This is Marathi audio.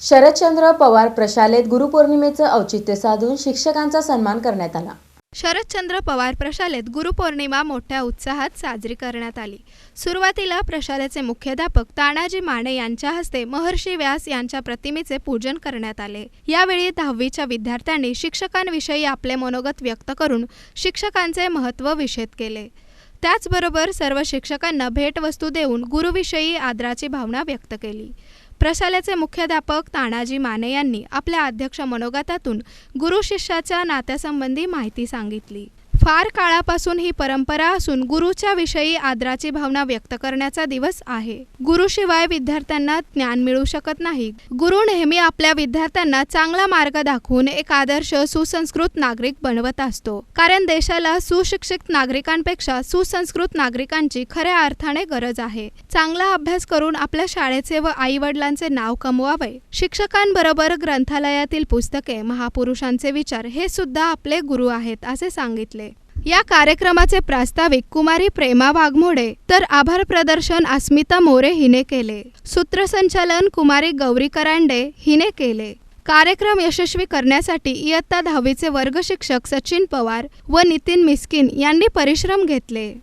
शरदचंद्र पवार प्रशालेत गुरुपौर्णिमेचं औचित्य साधून शिक्षकांचा सन्मान करण्यात आला. शरदचंद्र पवार प्रशालेत गुरुपौर्णिमा मोठ्या उत्साहात साजरी करण्यात आली. सुरुवातीला प्रशालेचे मुख्याध्यापक तानाजी माने यांच्या हस्ते महर्षी व्यास यांच्या प्रतिमेचे पूजन करण्यात आले. यावेळी दहावीच्या विद्यार्थ्यांनी शिक्षकांविषयी आपले मनोगत व्यक्त करून शिक्षकांचे महत्त्व विषेद केले. त्याचबरोबर सर्व शिक्षकांना भेटवस्तू देऊन गुरुविषयी आदराची भावना व्यक्त केली. प्रशालेचे मुख्याध्यापक तानाजी माने यांनी आपल्या अध्यक्ष मनोगतातून गुरु शिष्याच्या नात्यासंबंधी माहिती सांगितली. फार काळापासून ही परंपरा असून गुरुच्या विषयी आदराची भावना व्यक्त करण्याचा दिवस आहे. गुरुशिवाय विद्यार्थ्यांना ज्ञान मिळू शकत नाही. गुरु नेहमी आपल्या विद्यार्थ्यांना चांगला मार्ग दाखवून एक आदर्श सुसंस्कृत नागरिक बनवत असतो. कारण देशाला सुशिक्षित नागरिकांपेक्षा सुसंस्कृत नागरिकांची खऱ्या अर्थाने गरज आहे. चांगला अभ्यास करून आपल्या शाळेचे व आई वडिलांचे नाव कमवावे. शिक्षकांबरोबर ग्रंथालयातील पुस्तके महापुरुषांचे विचार हे सुद्धा आपले गुरु आहेत असे सांगितले. या कार्यक्रमाचे प्रास्ताविक कुमारी प्रेमा वाघमोडे तर आभार प्रदर्शन अस्मिता मोरे हिने केले. सूत्रसंचालन कुमारी गौरी करांडे हिने केले. कार्यक्रम यशस्वी करण्यासाठी इयत्ता दहावीचे वर्ग शिक्षक सचिन पवार व नितीन मिस्किन यांनी परिश्रम घेतले.